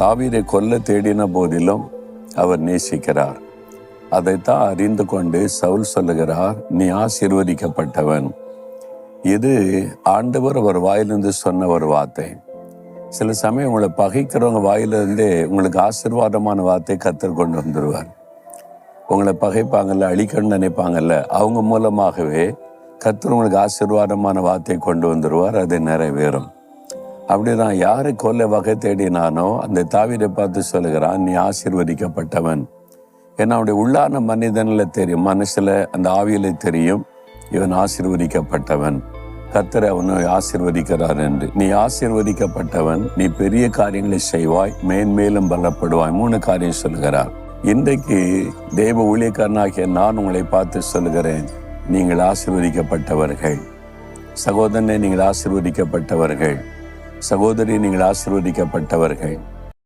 தாவீரை கொல்ல தேடின போதிலும் அவர் நேசிக்கிறார். அதைத்தான் அறிந்து கொண்டு சவுல் சொல்லுகிறார் நீ ஆசீர்வதிக்கப்பட்டவன். இது ஆண்டவர் அவர் வாயிலிருந்து சொன்ன ஒரு வார்த்தை. சில சமயம் உங்களை பகைக்கிறவங்க வாயிலிருந்தே உங்களுக்கு ஆசீர்வாதமான வார்த்தை கத்தர் கொண்டு வந்துடுவார் உங்களை பகைப்பாங்கல்ல அழிக்கணும்னு நினைப்பாங்கல்ல அவங்க மூலமாகவே கத்தர் உங்களுக்கு ஆசீர்வாதமான வார்த்தை கொண்டு வந்துடுவார் அது நிறைவேறும். அப்படிதான் யாரு கொல்ல வகை தேடினானோ அந்த தாவிரை பார்த்து சொல்லுகிறான் நீ ஆசீர்வதிக்கப்பட்டவன். ஏன்னா அவனுடைய உள்ளான மனிதனில் தெரியும் மனசுல அந்த ஆவியில தெரியும் இவன் ஆசீர்வதிக்கப்பட்டவன். கத்தரை அவனை ஆசீர்வதிக்கிறார் என்று. நீ ஆசீர்வதிக்கப்பட்டவன் நீ பெரிய காரியங்களை செய்வாய் மேன்மேலும் பலப்படுவாய். மூணு காரியம் சொல்லுகிறார். இன்றைக்கு தேவ ஊழியக்காரனாகிய நான் உங்களை பார்த்து சொல்லுகிறேன் நீங்கள் ஆசீர்வதிக்கப்பட்டவர்கள். சகோதரனை நீங்கள் ஆசிர்வதிக்கப்பட்டவர்கள். சகோதரி நீங்கள் ஆசீர்வதிக்கப்பட்டவர்கள்.